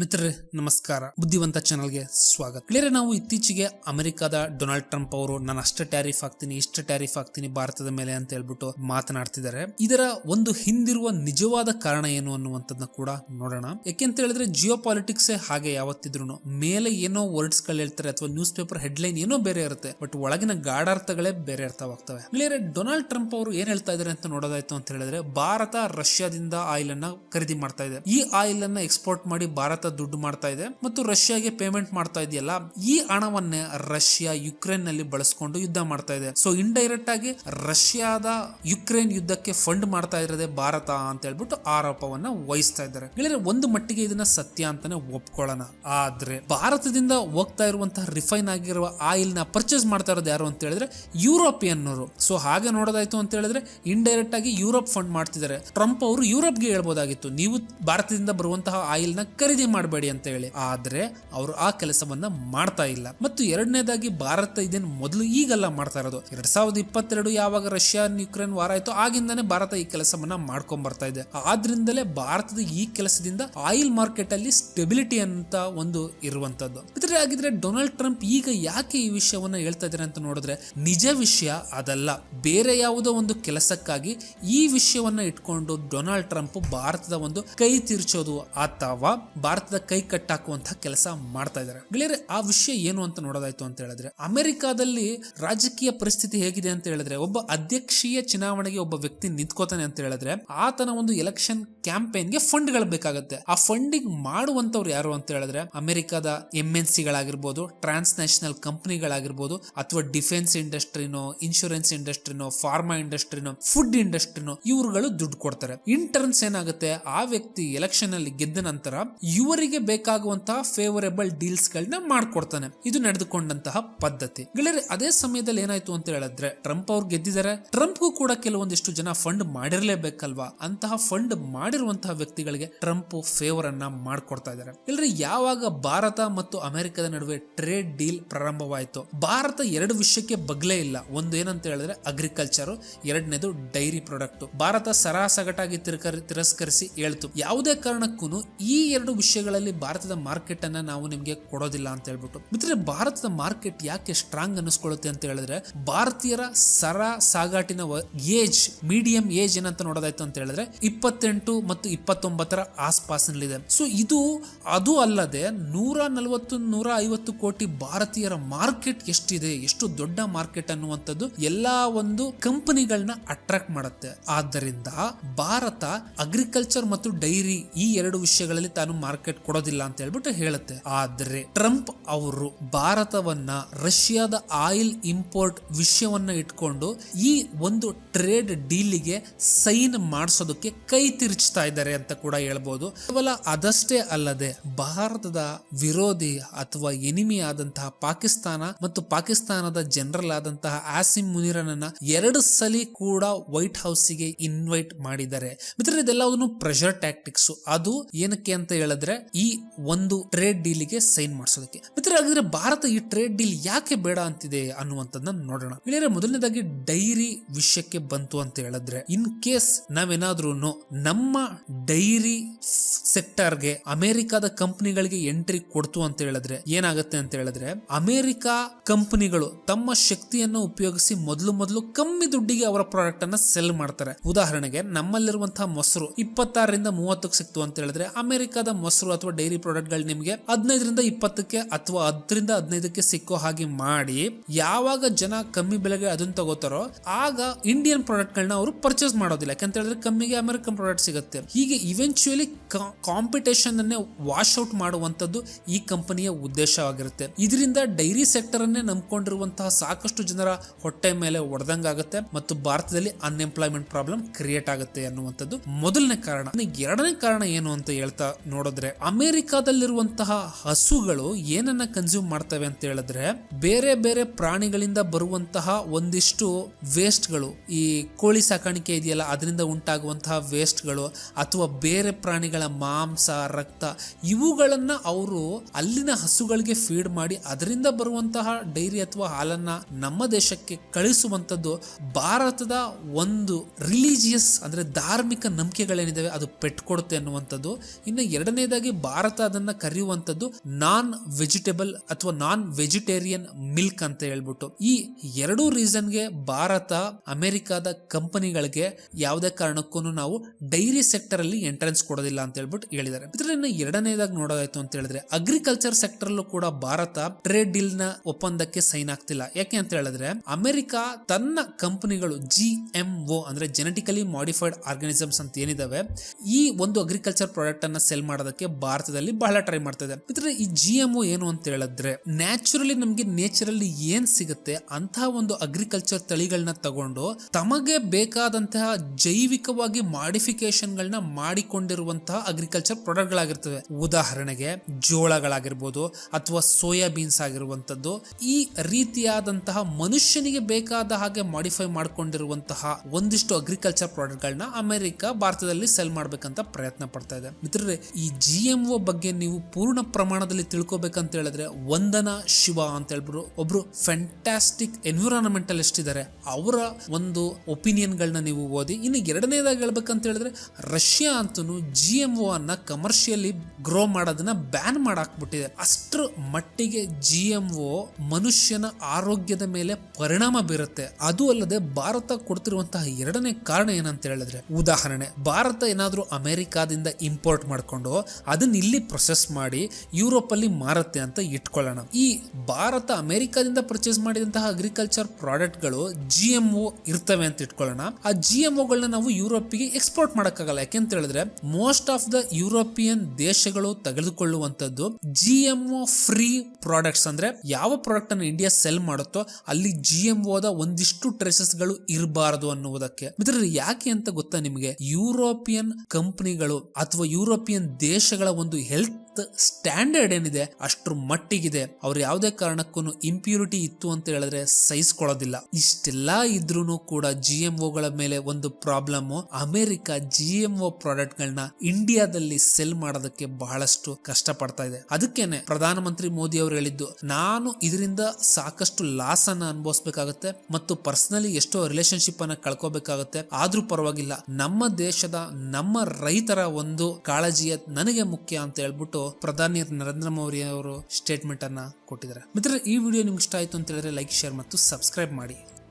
ಮಿತ್ರರೇ, ನಮಸ್ಕಾರ. ಬುದ್ಧಿವಂತ ಚಾನಲ್ಗೆ ಸ್ವಾಗತ. ಕ್ಲಿಯರ್ ನಾವು ಇತ್ತೀಚೆಗೆ ಅಮೆರಿಕದ ಡೊನಾಲ್ಡ್ ಟ್ರಂಪ್ ಅವರು, ನಾನು ಅಷ್ಟ ಟ್ಯಾರಿಫ್ ಹಾಕ್ತೀನಿ ಇಷ್ಟ ಟ್ಯಾರಿಫ್ ಹಾಕ್ತೀನಿ ಭಾರತದ ಮೇಲೆ ಅಂತ ಹೇಳ್ಬಿಟ್ಟು ಮಾತನಾಡ್ತಿದ್ದಾರೆ. ಇದರ ಒಂದು ಹಿಂದಿರುವ ನಿಜವಾದ ಕಾರಣ ಏನು ಅನ್ನುವಂಥದ್ದನ್ನ ಕೂಡ ನೋಡೋಣ. ಯಾಕೆಂತ ಹೇಳಿದ್ರೆ ಜಿಯೋ ಪಾಲಿಟಿಕ್ಸ್ ಹಾಗೆ ಯಾವತ್ತಿದ್ರು ಮೇಲೆ ಏನೋ ವರ್ಡ್ಸ್ಗಳು ಹೇಳ್ತಾರೆ ಅಥವಾ ನ್ಯೂಸ್ ಪೇಪರ್ ಹೆಡ್ಲೈನ್ ಏನೋ ಬೇರೆ ಇರುತ್ತೆ, ಬಟ್ ಒಳಗಿನ ಗಾಢಾರ್ಥಗಳೇ ಬೇರೆ ಅರ್ಥವಾಗ್ತವೆ. ಕ್ಲಿಯರ್ ಡೊನಾಲ್ಡ್ ಟ್ರಂಪ್ ಅವರು ಏನ್ ಹೇಳ್ತಾ ಇದ್ದಾರೆ ಅಂತ ನೋಡೋದಾಯ್ತು ಅಂತ ಹೇಳಿದ್ರೆ, ಭಾರತ ರಷ್ಯಾದಿಂದ ಆಯಿಲ್ ಅನ್ನ ಖರೀದಿ ಮಾಡ್ತಾ ಇದೆ. ಈ ಆಯಿಲ್ ಅನ್ನ ಎಕ್ಸ್ಪೋರ್ಟ್ ಮಾಡಿ ಭಾರತ ದುಡ್ಡು ಮಾಡ್ತಾ ಇದೆ ಮತ್ತು ರಷ್ಯಾಗೆ ಪೇಮೆಂಟ್ ಮಾಡ್ತಾ ಇದೆಯಲ್ಲ, ಈ ಹಣವನ್ನೇ ರಷ್ಯಾ ಯುಕ್ರೇನ್ನಲ್ಲಿ ಬಳಸ್ಕೊಂಡು ಯುದ್ಧ ಮಾಡ್ತಾ ಇದೆ. ಸೊ ಇಂಡೈರೆಕ್ಟ್ ಆಗಿ ರಷ್ಯಾದ ಯುಕ್ರೇನ್ ಯುದ್ಧಕ್ಕೆ ಫಂಡ್ ಮಾಡ್ತಾ ಇರೋದೇ ಭಾರತ ಅಂತ ಹೇಳ್ಬಿಟ್ಟು ಆರೋಪವನ್ನ ವಹಿಸ್ತಾ ಇದ್ದಾರೆ. ಹೇಳಿದ್ರೆ ಒಂದು ಮಟ್ಟಿಗೆ ಇದನ್ನ ಸತ್ಯ ಅಂತಾನೆ ಒಪ್ಕೊಳ್ಳೋಣ. ಆದ್ರೆ ಭಾರತದಿಂದ ಹೋಗ್ತಾ ಇರುವಂತಹ ರಿಫೈನ್ ಆಗಿರುವ ಆಯಿಲ್ನ ಪರ್ಚೇಸ್ ಮಾಡ್ತಾ ಇರೋದು ಯಾರು ಅಂತ ಹೇಳಿದ್ರೆ ಯುರೋಪಿಯನ್ನರು. ಸೊ ಹಾಗೆ ನೋಡೋದಾಯ್ತು ಅಂತ ಹೇಳಿದ್ರೆ ಇಂಡೈರೆಕ್ಟ್ ಆಗಿ ಯುರೋಪ್ ಫಂಡ್ ಮಾಡ್ತಿದ್ದಾರೆ. ಟ್ರಂಪ್ ಅವರು ಯುರೋಪ್ಗೆ ಹೇಳ್ಬೋದಾಗಿತ್ತು, ನೀವು ಭಾರತದಿಂದ ಬರುವಂತಹ ಆಯಿಲ್ನ ಖರೀದಿ ಮಾಡಬೇಡಿ ಅಂತ ಹೇಳಿ. ಆದ್ರೆ ಅವರು ಆ ಕೆಲಸವನ್ನ ಮಾಡ್ತಾ ಇಲ್ಲ. ಮತ್ತು ಎರಡನೇದಾಗಿ ಭಾರತ ಇದೇನು ಮೊದಲು ಈಗಲ್ಲ ಮಾಡ್ತಾ ಇರೋದು. ಎರಡ್ ಸಾವಿರದ ಇಪ್ಪತ್ತೆರಡು ಯಾವಾಗ ರಷ್ಯಾ ಯುಕ್ರೇನ್ ವಾರ ಆಯ್ತು ಆಗಿಂದಾನೆ ಭಾರತ ಈ ಕೆಲಸವನ್ನ ಮಾಡ್ಕೊಂಡ್ ಬರ್ತಾ ಇದೆ. ಆದ್ರಿಂದಲೇ ಭಾರತದ ಈ ಕೆಲಸದಿಂದ ಆಯಿಲ್ ಮಾರ್ಕೆಟ್ ಅಲ್ಲಿ ಸ್ಟೆಬಿಲಿಟಿ ಅಂತ ಒಂದು ಇರುವಂತದ್ದು. ಇದ್ರೆ ಆಗಿದ್ರೆ ಡೊನಾಲ್ಡ್ ಟ್ರಂಪ್ ಈಗ ಯಾಕೆ ಈ ವಿಷಯವನ್ನ ಹೇಳ್ತಾ ಇದ್ದಾರೆ ಅಂತ ನೋಡಿದ್ರೆ ನಿಜ ವಿಷಯ ಅದಲ್ಲ. ಬೇರೆ ಯಾವುದೋ ಒಂದು ಕೆಲಸಕ್ಕಾಗಿ ಈ ವಿಷಯವನ್ನ ಇಟ್ಕೊಂಡು ಡೊನಾಲ್ಡ್ ಟ್ರಂಪ್ ಭಾರತದ ಒಂದು ಕೈ ತಿರ್ಚೋದು ಅಥವಾ ಭಾರತದ ಕೈ ಕಟ್ಟಾಕುವಂತಹ ಕೆಲಸ ಮಾಡ್ತಾ ಇದ್ದಾರೆ. ಗೆಳೆಯರೆ, ಆ ವಿಷಯ ಏನು ಅಂತ ನೋಡೋದಾಯ್ತು ಅಂತ ಹೇಳಿದ್ರೆ, ಅಮೆರಿಕಾದಲ್ಲಿ ರಾಜಕೀಯ ಪರಿಸ್ಥಿತಿ ಹೇಗಿದೆ ಅಂತ ಹೇಳಿದ್ರೆ, ಒಬ್ಬ ಅಧ್ಯಕ್ಷೀಯ ಚುನಾವಣೆಗೆ ಒಬ್ಬ ವ್ಯಕ್ತಿ ನಿಂತ್ಕೋತಾನೆ ಅಂತ ಹೇಳಿದ್ರೆ, ಆತನ ಒಂದು ಎಲೆಕ್ಷನ್ ಕ್ಯಾಂಪೇನ್ಗೆ ಫಂಡ್ಗಳು ಬೇಕಾಗುತ್ತೆ. ಆ ಫಂಡಿಂಗ್ ಮಾಡುವಂತವ್ರು ಯಾರು ಅಂತ ಹೇಳಿದ್ರೆ, ಅಮೆರಿಕದ ಎಂ ಎನ್ ಸಿಗಳಾಗಿರ್ಬೋದು ಟ್ರಾನ್ಸ್ ನ್ಯಾಷನಲ್ ಕಂಪನಿಗಳಾಗಿರ್ಬೋದು ಅಥವಾ ಡಿಫೆನ್ಸ್ ಇಂಡಸ್ಟ್ರಿನೋ ಇನ್ಶೂರೆನ್ಸ್ ಇಂಡಸ್ಟ್ರಿನೋ ಫಾರ್ಮಾ ಇಂಡಸ್ಟ್ರಿನೋ ಫುಡ್ ಇಂಡಸ್ಟ್ರಿನೋ ಇವ್ರುಗಳು ದುಡ್ಡು ಕೊಡ್ತಾರೆ. ಇನ್ ಟರ್ನ್ಸ್ ಏನಾಗುತ್ತೆ, ಆ ವ್ಯಕ್ತಿ ಎಲೆಕ್ಷನ್ ಅಲ್ಲಿ ಗೆದ್ದ ನಂತರ ಇವರಿಗೆ ಬೇಕಾಗುವಂತಹ ಫೇವರೇಬಲ್ ಡೀಲ್ಸ್ ಗಳನ್ನ ಮಾಡ್ಕೊಡ್ತಾನೆ. ಇದು ನಡೆದುಕೊಂಡಂತಹ ಪದ್ಧತಿ. ಗೆಳೆಯರೆ, ಅದೇ ಸಮಯದಲ್ಲಿ ಏನಾಯ್ತು ಅಂತ ಹೇಳಿದ್ರೆ ಟ್ರಂಪ್ ಅವ್ರು ಗೆದ್ದಿದ್ದಾರೆ. ಟ್ರಂಪ್ಗೂ ಕೂಡ ಕೆಲವೊಂದಿಷ್ಟು ಜನ ಫಂಡ್ ಮಾಡಿರ್ಲೇಬೇಕಲ್ವಾ? ಅಂತಹ ಫಂಡ್ ಮಾಡಿರುವಂತಹ ವ್ಯಕ್ತಿಗಳಿಗೆ ಟ್ರಂಪ್ ಫೇವರ್ ಅನ್ನ ಮಾಡ್ಕೊಡ್ತಾ ಇದ್ದಾರೆ. ಇಲ್ಲರಿ ಯಾವಾಗ ಭಾರತ ಮತ್ತು ಅಮೆರಿಕದ ನಡುವೆ ಟ್ರೇಡ್ ಡೀಲ್ ಪ್ರಾರಂಭವಾಯಿತು, ಭಾರತ ಎರಡು ವಿಷಯಕ್ಕೆ ಬಗ್ಲೇ ಇಲ್ಲ. ಒಂದು ಏನಂತ ಹೇಳಿದ್ರೆ ಅಗ್ರಿಕಲ್ಚರ್ ಎರಡನೇದು ಡೈರಿ ಪ್ರಾಡಕ್ಟ್ ಭಾರತ ಸರಾಸಗಟಾಗಿ ತಿರಸ್ಕರಿಸಿ ಹೇಳ್ತು. ಯಾವುದೇ ಕಾರಣಕ್ಕೂ ಈ ಎರಡು ವಿಷಯಗಳಲ್ಲಿ ಭಾರತದ ಮಾರ್ಕೆಟ್ ಅನ್ನ ನಾವು ನಿಮ್ಗೆ ಕೊಡೋದಿಲ್ಲ ಅಂತ ಹೇಳ್ಬಿಟ್ಟು. ಮಿತ್ರ ಭಾರತದ ಮಾರ್ಕೆಟ್ ಯಾಕೆ ಸ್ಟ್ರಾಂಗ್ ಅನ್ನಿಸ್ಕೊಳ್ಳುತ್ತೆ ಅಂತ ಹೇಳಿದ್ರೆ, ಭಾರತೀಯರ ಸರ ಸಾಗಾಟಿನ ಏಜ್ ಮೀಡಿಯಂ ಏಜ್ ಏನಂತ ನೋಡೋದಾಯ್ತು ಅಂತ ಹೇಳಿದ್ರೆ, ಇಪ್ಪತ್ತೆಂಟು ಮತ್ತು ಇಪ್ಪತ್ತೊಂಬತ್ತರ ಆಸ್ಪಾಸಿನಲ್ಲಿದೆ. ಸೊ ಇದು, ಅದು ಅಲ್ಲದೆ ನೂರ ನಲವತ್ತು ನೂರ ಐವತ್ತು ಕೋಟಿ ಭಾರತೀಯರ ಮಾರ್ಕೆಟ್ ಎಷ್ಟಿದೆ, ಎಷ್ಟು ದೊಡ್ಡ ಮಾರ್ಕೆಟ್ ಅನ್ನುವಂಥದ್ದು ಎಲ್ಲಾ ಒಂದು ಕಂಪನಿಗಳನ್ನ ಅಟ್ರಾಕ್ಟ್ ಮಾಡುತ್ತೆ. ಆದ್ದರಿಂದ ಭಾರತ ಅಗ್ರಿಕಲ್ಚರ್ ಮತ್ತು ಡೈರಿ ಈ ಎರಡು ವಿಷಯಗಳಲ್ಲಿ ತಾನು ಮಾರ್ಕೆಟ್ ಕೊಡೋದಿಲ್ಲ ಅಂತ ಹೇಳ್ಬಿಟ್ಟು ಹೇಳುತ್ತೆ. ಆದ್ರೆ ಟ್ರಂಪ್ ಅವರು ಭಾರತವನ್ನ ರಷ್ಯಾದ ಆಯಿಲ್ ಇಂಪೋರ್ಟ್ ವಿಷಯವನ್ನ ಇಟ್ಕೊಂಡು ಈ ಒಂದು ಟ್ರೇಡ್ ಡೀಲಿಗೆ ಸೈನ್ ಮಾಡಿಸೋದಕ್ಕೆ ಕೈ ತಿರುಚ್ತಾ ಇದ್ದಾರೆ ಅಂತ ಕೂಡ ಹೇಳ್ಬೋದು. ಕೇವಲ ಅದಷ್ಟೇ ಅಲ್ಲದೆ ಭಾರತದ ವಿರೋಧಿ ಅಥವಾ ಎನಿಮಿ ಆದಂತಹ ಪಾಕಿಸ್ತಾನ ಮತ್ತು ಪಾಕಿಸ್ತಾನದ ಜನರಲ್ ಆದಂತಹ ಆಸಿಮ್ ಮುನಿರನನ್ನ ಎರಡು ಸಲಿ ಕೂಡ ವೈಟ್ ಹೌಸ್ಗೆ ಇನ್ವೈಟ್ ಮಾಡಿದ್ದಾರೆ. ಮಿತ್ರ ಇದೆಲ್ಲವನ್ನು ಪ್ರೆಷರ್ ಟ್ಯಾಕ್ಟಿಕ್ಸ್ ಅದು ಏನಕ್ಕೆ ಅಂತ ಹೇಳಿದ್ರೆ ಈ ಒಂದು ಟ್ರೇಡ್ ಡೀಲಿಗೆ ಸೈನ್ ಮಾಡಿಸೋದಕ್ಕೆ. ಮಿತ್ರ ಹಾಗಾದ್ರೆ ಭಾರತ ಈ ಟ್ರೇಡ್ ಡೀಲ್ ಯಾಕೆ ಬೇಡ ಅಂತಿದೆ ಅನ್ನುವಂಥದ್ದನ್ನ ನೋಡೋಣ. ಇಳಿದ್ರೆ ಮೊದಲನೇದಾಗಿ ಡೈರಿ ವಿಷಯಕ್ಕೆ ಬಂತು ಅಂತ ಹೇಳಿದ್ರೆ ಇನ್ ಕೇಸ್ ನಾವೇನಾದ್ರೂ ನಮ್ಮ ಡೈರಿ ಸೆಕ್ಟರ್ಗೆ ಅಮೆರಿಕದ ಕಂಪನಿಗಳಿಗೆ ಎಂಟ್ರಿ ಕೊಡ್ತು ಅಂತ ಹೇಳಿದ್ರೆ, ಏನಾಗುತ್ತೆ ಅಂತ ಹೇಳಿದ್ರೆ, ಅಮೆರಿಕ ಕಂಪನಿಗಳು ತಮ್ಮ ಶಕ್ತಿಯನ್ನು ಉಪಯೋಗಿಸಿ ಮೊದಲು ಮೊದಲು ಕಮ್ಮಿ ದುಡ್ಡಿಗೆ ಅವರ ಪ್ರಾಡಕ್ಟ್ ಅನ್ನ ಸೆಲ್ ಮಾಡ್ತಾರೆ. ಉದಾಹರಣೆಗೆ, ನಮ್ಮಲ್ಲಿರುವಂತಹ ಮೊಸರು ಇಪ್ಪತ್ತಾರರಿಂದ ಮೂವತ್ತಕ್ಕೆ ಸಿಕ್ತು ಅಂತ ಹೇಳಿದ್ರೆ, ಅಮೆರಿಕದ ಮೊಸರು ಅಥವಾ ಡೈರಿ ಪ್ರಾಡಕ್ಟ್ಗಳು ನಿಮಗೆ ಹದಿನೈದರಿಂದ ಇಪ್ಪತ್ತಕ್ಕೆ ಅಥವಾ ಹತ್ತರಿಂದ ಹದಿನೈದಕ್ಕೆ ಸಿಕ್ಕೋ ಹಾಗೆ ಮಾಡಿ ಯಾವಾಗ ಜನ ಕಮ್ಮಿ ಬೆಲೆಗೆ ಅದನ್ನ ತಗೋತಾರೋ ಆಗ ಇಂಡಿಯನ್ ಪ್ರಾಡಕ್ಟ್ ಗಳನ್ನ ಅವರು ಪರ್ಚೇಸ್ ಮಾಡೋದಿಲ್ಲ. ಯಾಕಂತ ಹೇಳಿದ್ರೆ ಕಮ್ಮಿಗೆ ಅಮೆರಿಕನ್ ಪ್ರಾಡಕ್ಟ್ ಸಿಗುತ್ತೆ. ಹೀಗೆ ಇವೆನ್ಚುಯಲಿ ಕಾಂಪಿಟೇಷನ್ ಅನ್ನೇ ವಾಶ್ ಔಟ್ ಮಾಡುವಂತದ್ದು ಈ ಕಂಪನಿಯ ಉದ್ದೇಶವಾಗಿರುತ್ತೆ ಇದರಿಂದ ಡೈರಿ ಸೆಕ್ಟರ್ ಅನ್ನೇ ನಂಬಿಕೊಂಡಿರುವಂತಹ ಸಾಕಷ್ಟು ಜನರ ಹೊಟ್ಟೆ ಮೇಲೆ ಒಡೆದಂಗಾಗುತ್ತೆ ಮತ್ತು ಭಾರತದಲ್ಲಿ ಅನ್ಎಂಪ್ಲಾಯ್ಮೆಂಟ್ ಪ್ರಾಬ್ಲಮ್ ಕ್ರಿಯೇಟ್ ಆಗುತ್ತೆ ಅನ್ನುವಂಥದ್ದು ಮೊದಲನೇ ಕಾರಣ. ಎರಡನೇ ಕಾರಣ ಏನು ಅಂತ ಹೇಳ್ತಾ ನೋಡಿದ್ರೆ ಅಮೆರಿಕಾದಲ್ಲಿರುವಂತಹ ಹಸುಗಳು ಏನನ್ನ ಕನ್ಸ್ಯೂಮ್ ಮಾಡ್ತವೆ ಅಂತ ಹೇಳಿದ್ರೆ, ಬೇರೆ ಬೇರೆ ಪ್ರಾಣಿಗಳಿಂದ ಬರುವಂತಹ ಒಂದಿಷ್ಟು ವೇಸ್ಟ್ಗಳು ಈ ಕೋಳಿ ಸಾಕಾಣಿಕೆ ಇದೆಯಲ್ಲ, ಅದರಿಂದ ಉಂಟಾಗುವಂತಹ ವೇಸ್ಟ್ಗಳು ಅಥವಾ ಬೇರೆ ಪ್ರಾಣಿಗಳ ಮಾಂಸ, ರಕ್ತ, ಇವುಗಳನ್ನ ಅವರು ಅಲ್ಲಿನ ಹಸುಗಳಿಗೆ ಫೀಡ್ ಮಾಡಿ ಅದರಿಂದ ಬರುವಂತಹ ಡೈರಿ ಅಥವಾ ಹಾಲನ್ನ ನಮ್ಮ ದೇಶಕ್ಕೆ ಕಳಿಸುವಂತದ್ದು ಭಾರತದ ಒಂದು ರಿಲಿಜಿಯಸ್ ಅಂದ್ರೆ ಧಾರ್ಮಿಕ ನಂಬಿಕೆಗಳೇನಿದಾವೆ, ಅದು ಪೆಟ್ಕೊಡುತ್ತೆ ಅನ್ನುವಂಥದ್ದು. ಇನ್ನು ಎರಡನೇದಾಗಿ ಎರಡನೇದಾಗಿ ಭಾರತ ಅದನ್ನ ಕರೆಯುವಂಥದ್ದು ನಾನ್ ವೆಜಿಟೇಬಲ್ ಅಥವಾ ನಾನ್ ವೆಜಿಟೇರಿಯನ್ ಮಿಲ್ಕ್ ಅಂತ ಹೇಳ್ಬಿಟ್ಟು. ಈ ಎರಡೂ ರೀಸನ್ಗೆ ಭಾರತ, ಅಮೆರಿಕದ ಕಂಪನಿಗಳಿಗೆ ಯಾವುದೇ ಕಾರಣಕ್ಕೂ ನಾವು ಡೈರಿ ಸೆಕ್ಟರ್ ಅಲ್ಲಿ ಎಂಟ್ರೆನ್ಸ್ ಕೊಡೋದಿಲ್ಲ ಅಂತ ಹೇಳ್ಬಿಟ್ಟು ಹೇಳಿದ್ದಾರೆ. ಇದರಲ್ಲಿ ಎರಡನೇದಾಗಿ ನೋಡೋದಾಯ್ತು ಅಂತ ಹೇಳಿದ್ರೆ ಅಗ್ರಿಕಲ್ಚರ್ ಸೆಕ್ಟರ್ ಅಲ್ಲೂ ಕೂಡ ಭಾರತ ಟ್ರೇಡ್ ಡೀಲ್ನ ಒಪ್ಪಂದಕ್ಕೆ ಸೈನ್ ಆಗ್ತಿಲ್ಲ. ಯಾಕೆ ಅಂತ ಹೇಳಿದ್ರೆ, ಅಮೆರಿಕ ತನ್ನ ಕಂಪನಿಗಳು ಜಿ ಎಂ ಓ ಅಂದ್ರೆ ಜೆನೆಟಿಕಲಿ ಮಾಡಿಫೈಡ್ ಆರ್ಗನಿಸಮ್ಸ್ ಅಂತ ಏನಿದಾವೆ, ಈ ಒಂದು ಅಗ್ರಿಕಲ್ಚರ್ ಪ್ರಾಡಕ್ಟ್ ಅನ್ನ ಸೆಲ್ ಮಾಡೋದಕ್ಕೆ ಭಾರತದಲ್ಲಿ ಬಹಳ ಟ್ರೈ ಮಾಡ್ತಾ ಇದೆ ಇದ್ರೆ ಈ ಜಿ ಎಂ ಏನು ಅಂತ ಹೇಳಿದ್ರೆ ನ್ಯಾಚುರಲಿ ನಮಗೆ ನೇಚರಲ್ಲಿ ಏನ್ ಸಿಗುತ್ತೆ, ಅಂತಹ ಒಂದು ಅಗ್ರಿಕಲ್ಚರ್ ತಳಿಗಳನ್ನ ತಗೊಂಡು ತಮಗೆ ಬೇಕಾದಂತಹ ಜೈವಿಕವಾಗಿ ಮಾಡಿಫಿಕೇಶನ್ ಗಳನ್ನ ಮಾಡಿಕೊಂಡಿರುವಂತಹ ಅಗ್ರಿಕಲ್ಚರ್ ಪ್ರಾಡಕ್ಟ್ ಗಳಾಗಿರ್ತವೆ. ಉದಾಹರಣೆಗೆ ಜೋಳಗಳಾಗಿರ್ಬೋದು ಅಥವಾ ಸೋಯಾಬೀನ್ಸ್ ಆಗಿರುವಂತದ್ದು ಈ ರೀತಿಯಾದಂತಹ ಮನುಷ್ಯನಿಗೆ ಬೇಕಾದ ಹಾಗೆ ಮಾಡಿಫೈ ಮಾಡಿಕೊಂಡಿರುವಂತಹ ಒಂದಿಷ್ಟು ಅಗ್ರಿಕಲ್ಚರ್ ಪ್ರಾಡಕ್ಟ್ ಗಳನ್ನ ಅಮೆರಿಕ, ಭಾರತದಲ್ಲಿ ಸೆಲ್ ಮಾಡ್ಬೇಕಂತ ಪ್ರಯತ್ನ ಪಡ್ತಾ ಇದೆ. ಮಿತ್ರರೇ, ಈ ಜಿ ಎಂ ಒ ಬಗ್ಗೆ ನೀವು ಪೂರ್ಣ ಪ್ರಮಾಣದಲ್ಲಿ ತಿಳ್ಕೊಬೇಕಂತ ಹೇಳಿದ್ರೆ ವಂದನಾ ಶಿವ ಅಂತ ಹೇಳ್ಬಿಟ್ಟು ಒಬ್ರು ಫ್ಯಾಂಟಾಸ್ಟಿಕ್ ಎನ್ವಿರಾನ್ಮೆಂಟಲಿಸ್ಟ್ ಇದ್ದಾರೆ. ಅವರ ಒಂದು ಒಪಿನಿಯನ್ ಗಳನ್ನ ನೀವು ಓದಿ, ಇನ್ನು ಎರಡನೇದಾಗಿ ಹೇಳ್ಬೇಕಂತ ಹೇಳಿದ್ರೆ ರಷ್ಯಾ ಅಂತೂ ಜಿ ಎಂ ಒ ಅನ್ನ ಕಮರ್ಷಿಯಲಿ ಗ್ರೋ ಮಾಡೋದನ್ನ ಬ್ಯಾನ್ ಮಾಡಾಕ್ಬಿಟ್ಟಿದೆ. ಅಷ್ಟರ ಮಟ್ಟಿಗೆ ಜಿ ಎಂ ಒ ಮನುಷ್ಯನ ಆರೋಗ್ಯದ ಮೇಲೆ ಪರಿಣಾಮ ಬೀರುತ್ತೆ. ಅದು ಅಲ್ಲದೆ ಭಾರತ ಕೊಡ್ತಿರುವಂತಹ ಎರಡನೇ ಕಾರಣ ಏನಂತ ಹೇಳಿದ್ರೆ, ಉದಾಹರಣೆ, ಭಾರತ ಏನಾದರೂ ಅಮೆರಿಕಾದಿಂದ ಇಂಪೋರ್ಟ್ ಮಾಡ್ಕೊಂಡು ಅದನ್ನ ಇಲ್ಲಿ ಪ್ರೊಸೆಸ್ ಮಾಡಿ ಯುರೋಪಲ್ಲಿ ಮಾರುತ್ತೆ ಅಂತ ಇಟ್ಕೊಳ್ಳೋಣ. ಈ ಭಾರತ ಅಮೆರಿಕಾದಿಂದ ಪರ್ಚೇಸ್ ಮಾಡಿದಂತಹ ಅಗ್ರಿಕಲ್ಚರ್ ಪ್ರಾಡಕ್ಟ್ಗಳು ಜಿ ಎಂ ಒ ಇರ್ತವೆ ಅಂತ ಇಟ್ಕೊಳ್ಳೋಣ. ಆ ಜಿ ಎಂ ಒಗಳನ್ನ ನಾವು ಯುರೋಪಿಗೆ ಎಕ್ಸ್ಪೋರ್ಟ್ ಮಾಡೋಕ್ಕಾಗಲ್ಲ. ಯಾಕೆಂತ ಹೇಳಿದ್ರೆ ಮೋಸ್ಟ್ ಆಫ್ ದ ಯುರೋಪಿಯನ್ ದೇಶಗಳು ತೆಗೆದುಕೊಳ್ಳುವಂತದ್ದು G M O free products ಅಂದ್ರೆ ಯಾವ ಪ್ರಾಡಕ್ಟ್ ಅನ್ನು ಇಂಡಿಯಾ ಸೆಲ್ ಮಾಡುತ್ತೋ ಅಲ್ಲಿ ಜಿ ಎಂ ಓದ ಒಂದಿಷ್ಟು ಟ್ರೇಸಸ್ಗಳು ಇರಬಾರದು ಅನ್ನುವುದಕ್ಕೆ. ಮಿತ್ರರೇ, ಯಾಕೆ ಅಂತ ಗೊತ್ತಾ ನಿಮಗೆ? ಯುರೋಪಿಯನ್ ಕಂಪನಿಗಳು ಅಥವಾ ಯುರೋಪಿಯನ್ ದೇಶಗಳ ಒಂದು ಹೆಲ್ತ್ ಸ್ಟ್ಯಾಂಡರ್ಡ್ ಏನಿದೆ, ಅಷ್ಟ್ರ ಮಟ್ಟಿಗಿದೆ. ಅವ್ರು ಯಾವುದೇ ಕಾರಣಕ್ಕೂ ಇಂಪ್ಯೂರಿಟಿ ಇತ್ತು ಅಂತ ಹೇಳಿದ್ರೆ ಸಹಿಸ್ಕೊಳ್ಳೋದಿಲ್ಲ. ಇಷ್ಟೆಲ್ಲ ಇದ್ರೂ ಕೂಡ ಜಿ ಎಂ ಒಗಳ ಮೇಲೆ ಒಂದು problem America G M O product ಗಳನ್ನ ಇಂಡಿಯಾದಲ್ಲಿ ಸೆಲ್ ಮಾಡೋದಕ್ಕೆ ಬಹಳಷ್ಟು ಕಷ್ಟ ಪಡ್ತಾ ಇದೆ. ಅದಕ್ಕೇನೆ ಪ್ರಧಾನಮಂತ್ರಿ ಮೋದಿ ಅವರು ಹೇಳಿದ್ದು, ನಾನು ಇದರಿಂದ ಸಾಕಷ್ಟು ಲಾಸ್ ಅನ್ನ ಅನುಭವಿಸಬೇಕಾಗುತ್ತೆ ಮತ್ತು ಪರ್ಸನಲಿ ಎಷ್ಟೋ ರಿಲೇಶನ್ಶಿಪ್ ಅನ್ನ ಕಳ್ಕೋಬೇಕಾಗುತ್ತೆ. ಆದ್ರೂ ಪರವಾಗಿಲ್ಲ, ನಮ್ಮ ದೇಶದ ನಮ್ಮ ರೈತರ ಒಂದು ಕಾಳಜಿಯ ನನಗೆ ಮುಖ್ಯ ಅಂತ ಹೇಳ್ಬಿಟ್ಟು ಪ್ರಧಾನಿ ನರೇಂದ್ರ ಮೋದಿ ಅವರು ಸ್ಟೇಟ್ಮೆಂಟ್ ಅನ್ನ ಕೊಟ್ಟಿದ್ದಾರೆ. ಮಿತ್ರ ಈ ವಿಡಿಯೋ ನಿಮ್ಗೆ ಇಷ್ಟ ಆಯ್ತು ಅಂತ ಹೇಳಿದ್ರೆ ಲೈಕ್ ಶೇರ್ ಮತ್ತು ಸಬ್ಸ್ಕ್ರೈಬ್ ಮಾಡಿ.